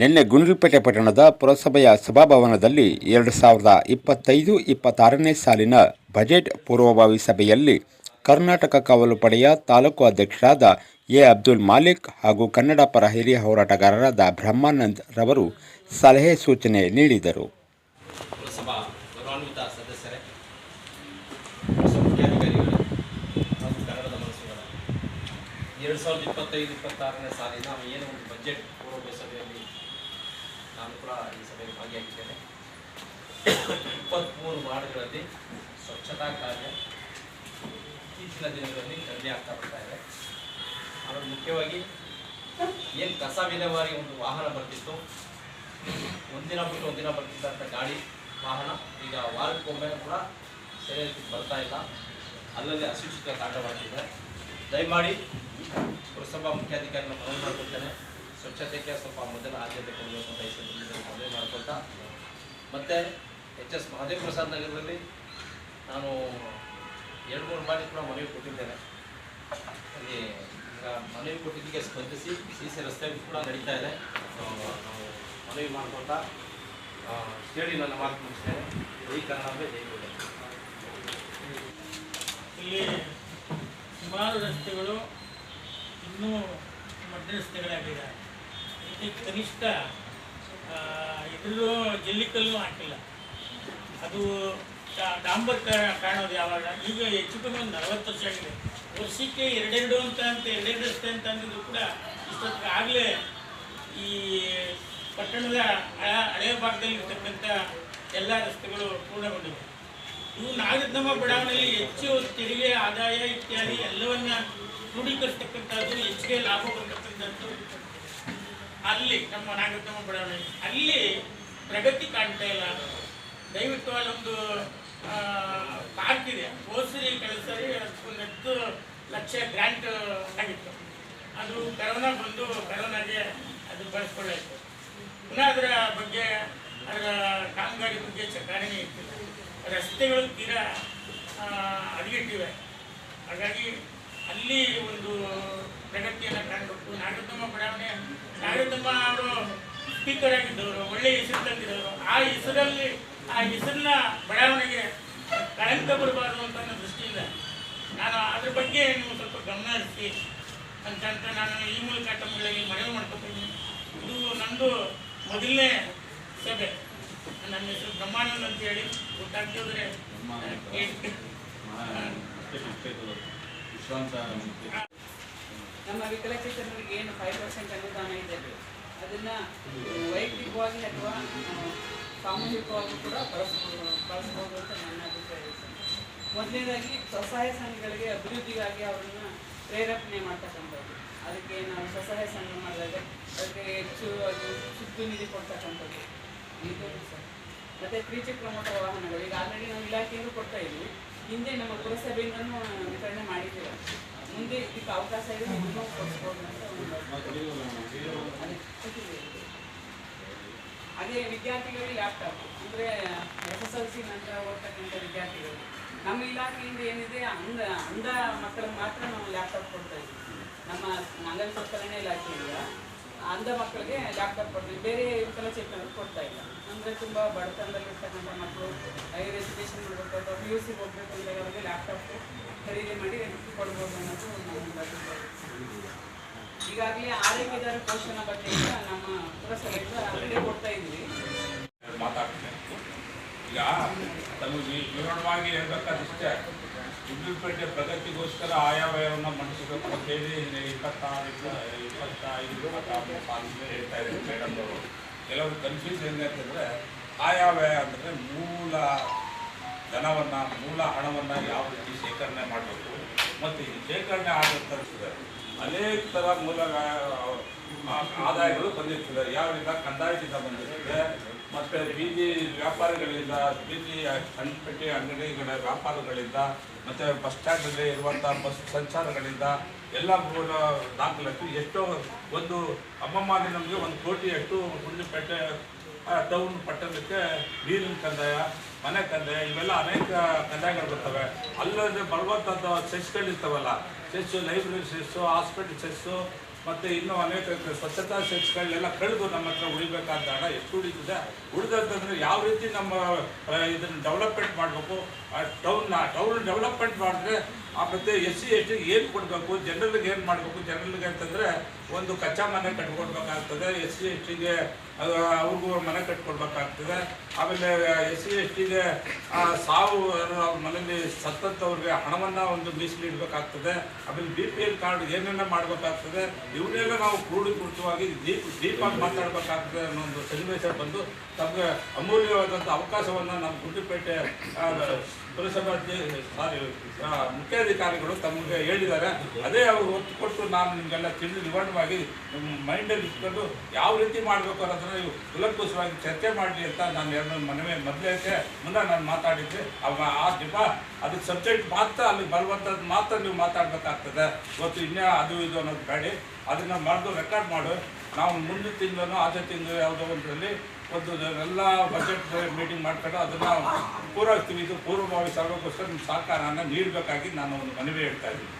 ನಿನ್ನೆ ಗುಂಡ್ಲುಪೇಟೆ ಪಟ್ಟಣದ ಪುರಸಭೆಯ ಸಭಾಭವನದಲ್ಲಿ ಎರಡು ಸಾವಿರದ ಇಪ್ಪತ್ತೈದು, ಇಪ್ಪತ್ತಾರನೇ ಸಾಲಿನ ಬಜೆಟ್ ಪೂರ್ವಭಾವಿ ಸಭೆಯಲ್ಲಿ ಕರ್ನಾಟಕ ಕಾವಲು ಪಡೆಯ ತಾಲೂಕು ಅಧ್ಯಕ್ಷರಾದ ಎ. ಅಬ್ದುಲ್ ಮಾಲಿಕ್ ಹಾಗೂ ಕನ್ನಡ ಪರ ಹಿರಿಯ ಹೋರಾಟಗಾರರಾದ ಬ್ರಹ್ಮಾನಂದ್ ರವರು ಸಲಹೆ ಸೂಚನೆ ನೀಡಿದರು. ಎರಡು ಸಾವಿರದ ಇಪ್ಪತ್ತೈದು, ಇಪ್ಪತ್ತಾರನೇ ಸಾಲಿನ ಏನು ಒಂದು ಬಜೆಟ್ ಕೂಡ ಈ ಸಭೆಯಲ್ಲಿ ಭಾಗಿಯಾಗಿದ್ದೇನೆ. ಇಪ್ಪತ್ತ್ಮೂರು ವಾರ್ಡ್ಗಳಲ್ಲಿ ಸ್ವಚ್ಛತಾ ಕಾರ್ಯ ಇತ್ತೀಚಿನ ದಿನಗಳಲ್ಲಿ ಕಡಿಮೆ ಆಗ್ತಾ ಬರ್ತಾ ಇದೆ. ಅದರಲ್ಲಿ ಮುಖ್ಯವಾಗಿ ಏನು ಕಸ ವಿಲೇವಾರಿ ಒಂದು ವಾಹನ ಬರ್ತಿತ್ತು ಒಂದಿನ ಬಿಟ್ಟು ಒಂದಿನ ಬರ್ತಿದ್ದಂಥ ಗಾಡಿ ವಾಹನ, ಈಗ ವಾರಕ್ಕೊಮ್ಮೆ ಕೂಡ ಸರಿಯಾಗಿ ಬರ್ತಾ ಇಲ್ಲ. ಅಲ್ಲಲ್ಲಿ ಅಶುಚಿತ ಕಾಟವಾಗ್ತಿದೆ ದಯಮಾಡಿ ಪುರಸಭಾ ಮುಖ್ಯಾಧಿಕಾರಿನ ಮನವಿ ಮಾಡ್ಕೊಳ್ತೇನೆ ಸ್ವಚ್ಛತೆಗೆ ಸ್ವಲ್ಪ ಮೊದಲ ಆದ್ಯತೆ ಕೊಡಬೇಕು ಅಂತ ಈ ಮನವಿ ಮಾಡ್ಕೊಳ್ತಾ ಮತ್ತು ಎಚ್ ಎಸ್ ಮಹಾದೇವ್ ಪ್ರಸಾದ್ ನಗರದಲ್ಲಿ ನಾನು ಎರಡು ಮೂರು ಬಾರಿ ಕೂಡ ಮನವಿ ಕೊಟ್ಟಿದ್ದೇನೆ. ಅಲ್ಲಿ ಮನವಿ ಕೊಟ್ಟಿದ್ದಕ್ಕೆ ಸ್ಪಂದಿಸಿ ಸಿ ಸಿ ರಸ್ತೆ ಕೂಡ ನಡೀತಾ ಇದೆ. ನಾವು ಮನವಿ ಮಾಡ್ಕೊಳ್ತಾ ಕೇಳಿ ನನ್ನ ಮಾತು ಮುಗಿಸ್ತೇನೆ. ಕನ್ನಡ ಜೈ ಇಲ್ಲಿ ಸುಮಾರು ರಸ್ತೆಗಳು ಇನ್ನೂ ಮಧ್ಯ ರಸ್ತೆಗಳಾಗಿವೆ ಇದಕ್ಕೆ ಕನಿಷ್ಠ ಇದ್ರೂ ಜಲ್ಲಿಕಲ್ಲೂ ಹಾಕಿಲ್ಲ. ಅದು ಡಾಂಬರ್ ಕಾಣೋದು ಯಾವಾಗ? ಈಗ ಹೆಚ್ಚು ಕಮ್ಮಿ ಒಂದು ನಲವತ್ತು ವರ್ಷ ಆಗಿದೆ. ವರ್ಷಕ್ಕೆ ಎರಡೆರಡು ಅಂತ ಅಂತ, ಎರಡೆರಡು ರಸ್ತೆ ಅಂತ ಅಂದಿದ್ರು ಕೂಡ ಇಷ್ಟೊತ್ತಿಗೆ ಆಗಲೇ ಈ ಪಟ್ಟಣದ ಹಳ- ಹಳೆಯ ಭಾಗದಲ್ಲಿ ಇರ್ತಕ್ಕಂಥ ಎಲ್ಲ ರಸ್ತೆಗಳು ಪೂರ್ಣಗೊಂಡಿವೆ. ಇವು ನಾಗರತ್ನಮ್ಮ ಬಡಾವಣೆಯಲ್ಲಿ ಹೆಚ್ಚು ತೆರಿಗೆ, ಆದಾಯ ಇತ್ಯಾದಿ ಎಲ್ಲವನ್ನ ಕ್ರೋಢೀಕರಿಸ್ತಕ್ಕಂಥದ್ದು ಹೆಚ್ಚಿಗೆ ಲಾಭ ಬರ್ತಕ್ಕಂಥದ್ದು ಅಲ್ಲಿ ನಮ್ಮ ನಾಗರಿಕ ಬಡಾವಣೆ, ಅಲ್ಲಿ ಪ್ರಗತಿ ಕಾಣ್ತಾ ಇಲ್ಲ. ದಯವಿಟ್ಟು ಅಲ್ಲೊಂದು ಪಾರ್ಕ್ ಇದೆ. ಹೋದ್ಸರಿ ಕಳೆದ ಒಂದು ಹತ್ತು ಲಕ್ಷ ಗ್ರ್ಯಾಂಟ್ ಆಗಿತ್ತು. ಅದು ಕರೋನಾ ಬಂದು ಕರೋನಾಗೆ ಅದು ಬಳಸ್ಕೊಳ್ಳಾಯಿತು. ಪುನಃ ಅದರ ಬಗ್ಗೆ, ಅದರ ಕಾಮಗಾರಿ ಬಗ್ಗೆ ಚಕಾರಣೆ ಇರ್ತಿಲ್ಲ. ರಸ್ತೆಗಳು ತೀರಾ ಹದಗೆಟ್ಟಿವೆ. ಹಾಗಾಗಿ ಅಲ್ಲಿ ಒಂದು ಪ್ರಗತಿಯನ್ನು ಕಾಣಬೇಕು ನಾಗತಮ್ಮ ಬಡಾವಣೆ ನಾಗತಮ್ಮ ಅವರು ಸ್ಪೀಕರ್ ಆಗಿದ್ದವರು ಒಳ್ಳೆಯ ಹೆಸರು ತಂದಿದ್ದವರು. ಆ ಹೆಸರಲ್ಲಿ ಆ ಹೆಸರನ್ನ ಬಡಾವಣೆಗೆ ಕಳಂಕ ಬರಬಾರ್ದು ಅಂತ ನನ್ನ ದೃಷ್ಟಿಯಿಂದ ನಾನು ಅದ್ರ ಬಗ್ಗೆ ನೀವು ಸ್ವಲ್ಪ ಗಮನ ಹರಿಸಿ ಅಂತ ನಾನು ಈ ಮೂಲಕ ತಮ್ಮಗಳಲ್ಲಿ ಮನವಿ ಮಾಡ್ಕೊತೀನಿ. ಇದು ನಂದು ಮೊದಲನೇ ಸಭೆ. ನನ್ನ ಹೆಸರು ಬ್ರಹ್ಮಾನಂದ್ ಅಂತ ಹೇಳಿ ಗೊತ್ತಾಗ್ತಿದ್ರೆ ನಮ್ಮ ವಿಕಲಚೇತನರಿಗೆ ಏನು ಫೈವ್ ಪರ್ಸೆಂಟ್ ಅನುದಾನ ಇದೆ ಅದನ್ನ ವೈಯಕ್ತಿಕವಾಗಿ ಅಥವಾ ಸಾಮೂಹಿಕವಾಗಿ ಕೂಡ ಬಳಸ್ಬೋದು ಬಳಸ್ಬೋದು ಅಂತ ನನ್ನ ಅಭಿಪ್ರಾಯ ಮೊದಲನೇದಾಗಿ ಸ್ವಸಹಾಯ ಸಂಘಗಳಿಗೆ ಅಭಿವೃದ್ಧಿಗಾಗಿ ಅವರನ್ನ ಪ್ರೇರೇಪಣೆ ಮಾಡ್ತಕ್ಕಂಥದ್ದು. ಅದಕ್ಕೆ ನಾವು ಸ್ವಸಹಾಯ ಸಂಘ ಮಾಡಿದಾಗ ಅದಕ್ಕೆ ಹೆಚ್ಚು, ಅದು ಸುತ್ತು ನಿಧಿ ಕೊಡ್ತಕ್ಕಂಥದ್ದು. ಇದು ಸರ್. ಮತ್ತೆ ವಾಹನಗಳು. ಈಗ ಆಲ್ರೆಡಿ ನಾವು ಇಲಾಖೆಯಿಂದ ಕೊಡ್ತಾ ಇದ್ದೀವಿ. ಹಿಂದೆ ನಮ್ಮ ಪುರಸಭೆಯಿಂದನೂ ವಿತರಣೆ ಮಾಡಿದ್ದೀರ ಮುಂದೆ ಇದಕ್ಕೆ ಅವಕಾಶ ಇದೆ ಅಂತ ಕೊಟ್ಟಿದ್ದೀವಿ. ಹಾಗೆ ವಿದ್ಯಾರ್ಥಿಗಳಿಗೆ ಲ್ಯಾಪ್ಟಾಪ್ ಅಂದರೆ ಎಸ್ ಎಸ್ ಎಲ್ ಸಿ ನಂತರ ಓದ್ತಕ್ಕಂಥ ವಿದ್ಯಾರ್ಥಿಗಳು. ನಮ್ಮ ಇಲಾಖೆಯಿಂದ ಏನಿದೆ, ಅಂದ ಅಂಧ ಮಕ್ಕಳಿಗೆ ಮಾತ್ರ ನಾವು ಲ್ಯಾಪ್ಟಾಪ್ ಕೊಡ್ತಾ ಇದ್ದೀವಿ. ನಮ್ಮ ಅಂಗನ ಸಕ್ಕರಣೆ ಇಲಾಖೆಯಿಂದ ಅಂಧ ಮಕ್ಕಳಿಗೆ ಲ್ಯಾಪ್ಟಾಪ್ ಕೊಡ್ತೀವಿ. ಬೇರೆ ವಿಕಲಚೇತನರಿಗೆ ಕೊಡ್ತಾ ಇಲ್ಲ. ಅಂದರೆ ತುಂಬ ಬಡತನದಲ್ಲಿರ್ತಕ್ಕಂಥ ಮಕ್ಕಳು ಹೈಯರ್ ಎಜುಕೇಷನ್ ಮಾಡಬೇಕು ಅಥವಾ ಪಿ ಯು ಸಿ ಹೋಗ್ಬೇಕು ಅವರಿಗೆ ಲ್ಯಾಪ್ಟಾಪ್ ಖರೀದಿ ಮಾಡಿ ಕೊಡ್ಬೋದು ಅನ್ನೋದು ನನ್ನ ಅಭಿಪ್ರಾಯ. ಈಗಾಗಲೇ ಆರೈಕೆದಾರ ಪೋಷಣ ಬಗ್ಗೆ ನಮ್ಮ ಪುರಸಭೆಯಿಂದ ಆಲ್ರೆಡಿ ಕೊಡ್ತಾ ಇದ್ವಿ. ಮಾತಾಡ್ತೀನಿ. ಈಗ ತಮಗೆ ವಿವರಣವಾಗಿ ಹೇಳ್ಬೇಕಾದಿಷ್ಟೇ ಗುಂಡ್ಲುಪೇಟೆ ಪ್ರಗತಿಗೋಸ್ಕರ ಆಯಾವಯವನ್ನು ಮಂಡಿಸಬೇಕು ಅಂತೇಳಿ ಇಪ್ಪತ್ತಾರಿಂದ ಇಪ್ಪತ್ತೈದು ಇಪ್ಪತ್ತಾರು ಸಾಲಿಂದ ಹೇಳ್ತಾ ಇದ್ದಾರೆ ಮೇಡಮ್ ಅವರು. ಕೆಲವರು ಕನ್ಫ್ಯೂಸ್ ಹೆಂಗೆ ಅಂತಂದರೆ ಆಯವ್ಯಯ ಅಂದರೆ ಮೂಲ ಧನವನ್ನು ಮೂಲ ಹಣವನ್ನು ಯಾವ ರೀತಿ ಶೇಖರಣೆ ಮಾಡಬೇಕು ಮತ್ತು ಈ ಶೇಖರಣೆ ಆಗುತ್ತದೆ ಅನೇಕ ಥರ ಮೂಲ ಆದಾಯಗಳು ಬಂದಿರ್ತದೆ. ಯಾವ ರೀತಿ ಕಂದಾಯದಿಂದ ಬಂದಿರ್ತದೆ. ಮತ್ತು ಬೀದಿ ವ್ಯಾಪಾರಿಗಳಿಂದ ಬೀದಿ ಸಣ್ಣಪೇಟೆ ಅಂಗಡಿಗಳ ವ್ಯಾಪಾರಗಳಿಂದ ಮತ್ತು ಬಸ್ ಸ್ಟ್ಯಾಂಡಲ್ಲಿ ಇರುವಂಥ ಬಸ್ ಸಂಚಾರಗಳಿಂದ ಎಲ್ಲ ಮೂಲ ದಾಖಲಾತಿ ಎಷ್ಟೋ ಒಂದು ಅಮ್ಮಮ್ಮಗೆ ನಮಗೆ ಒಂದು ಕೋಟಿಯಷ್ಟು ಗುಂಡ್ಲುಪೇಟೆ ಆ, ಟೌನ್ ಪಟ್ಟಣಕ್ಕೆ ನೀರಿನ ಕಂದಾಯ ಮನೆ ಕಂದಾಯ ಇವೆಲ್ಲ ಅನೇಕ ಕಂದಾಯಗಳು ಬರ್ತವೆ. ಅಲ್ಲದೆ ಬರುವಂಥದ್ದು ಸೆಸ್ಗಳಿರ್ತಾವಲ್ಲ cess library cess hospital cess ಮತ್ತು ಇನ್ನೂ ಅನೇಕ ಸ್ವಚ್ಛತಾ ಸೆಟ್ಸ್ಗಳನ್ನೆಲ್ಲ ಕಳೆದು ನಮ್ಮ ಹತ್ರ ಉಳಿಬೇಕಾದ ಹಣ ಎಷ್ಟು ಉಳಿತದೆ, ಉಳಿದಂತಂದರೆ ಯಾವ ರೀತಿ ನಮ್ಮ ಇದನ್ನು ಡೆವಲಪ್ಮೆಂಟ್ ಮಾಡಬೇಕು. ಟೌನ್ನ ಟೌನ್ ಡೆವಲಪ್ಮೆಂಟ್ ಮಾಡಿದ್ರೆ ಆ ಮತ್ತೆ ಎಸ್ ಸಿ ಎಸ್ ಟಿಗೆ ಏನು ಕೊಡಬೇಕು? ಜನರಲ್ಗೆ ಏನು ಮಾಡಬೇಕು? ಜನರಲ್ಗೆ ಅಂತಂದರೆ ಒಂದು ಕಚ್ಚಾ ಮನೆ ಕಟ್ಕೊಡ್ಬೇಕಾಗ್ತದೆ. ಎಸ್ ಸಿ ಎಸ್ ಟಿಗೆ ಅವ್ರಿಗೂ ಮನೆ ಕಟ್ಕೊಡ್ಬೇಕಾಗ್ತದೆ. ಆಮೇಲೆ ಎಸ್ ಸಿ ಎಸ್ ಟಿಗೆ ಸಾವು ಅವ್ರ ಮನೇಲಿ ಸತ್ತಂಥವ್ರಿಗೆ ಹಣವನ್ನು ಒಂದು ಮೀಸಲಿಡಬೇಕಾಗ್ತದೆ ಆಮೇಲೆ ಬಿ ಪಿ ಎಲ್ ಕಾರ್ಡ್ ಏನೇನೋ ಮಾಡಬೇಕಾಗ್ತದೆ. ಇವನ್ನೆಲ್ಲ ನಾವು ಕ್ರೂಢೀಕೃತವಾಗಿ ದೀಪ್ ದೀಪಾಗಿ ಮಾತಾಡಬೇಕಾಗ್ತದೆ ಅನ್ನೋ ಒಂದು ಸನ್ನಿವೇಶ ಬಂದು ತಮಗೆ ಅಮೂಲ್ಯವಾದಂಥ ಅವಕಾಶವನ್ನು ನಮ್ಮ ಗುಂಡ್ಲುಪೇಟೆ ಆ, ಪುರಸಭಾ ಸಾರಿ ಮುಖ್ಯಾಧಿಕಾರಿಗಳು ತಮಗೆ ಹೇಳಿದ್ದಾರೆ. ಅದೇ ಅವರು ಒತ್ತು ಕೊಟ್ಟು ನಾನು ನಿಮಗೆಲ್ಲ ತಿಳಿದು ನಿವಾರಣವಾಗಿ ಮೈಂಡಲ್ಲಿ ಇಟ್ಕೊಂಡು ಯಾವ ರೀತಿ ಮಾಡಬೇಕು ಅನ್ನೋದನ್ನ ನೀವು ಕುಲಂಕುಷವಾಗಿ ಚರ್ಚೆ ಮಾಡಲಿ ಅಂತ ನಾನು ಎರಡು ಮನವಿ, ಮೊದಲೇ ಮುಂದೆ ನಾನು ಮಾತಾಡಿದ್ದೆ. ಅವ ಆ ದಿಪ, ಅದಕ್ಕೆ ಸಬ್ಜೆಕ್ಟ್ ಮಾತ್ರ ಅಲ್ಲಿ ಬರುವಂಥದ್ದು ಮಾತ್ರ ನೀವು ಮಾತಾಡಬೇಕಾಗ್ತದೆ. ಇವತ್ತು ಇನ್ನೇ ಅದು ಇದು ಅನ್ನೋದು ಬೇಡಿ. ಅದನ್ನು ಮಾಡಿದು ರೆಕಾರ್ಡ್ ಮಾಡು. ನಾವು ಮುಂದಿನ ತಿಂಗಳು ಆಚೆ ತಿಂಗಳು ಯಾವುದೋ ಒಂದರಲ್ಲಿ ಒಂದು ಎಲ್ಲ ಬಜೆಟ್ ಮೀಟಿಂಗ್ ಮಾಡ್ಕೊಂಡು ಅದನ್ನು ಪೂರೈಸ್ತೀವಿ ಇದು ಪೂರ್ವಭಾವಿ ಸಾಗೋಕ್ಕೋಸ್ಕರ ನಿಮ್ಮ ಸಹಕಾರನ ನೀಡಬೇಕಾಗಿ ನಾನು ಒಂದು ಮನವಿ ಹೇಳ್ತಾ ಇದ್ದೀನಿ.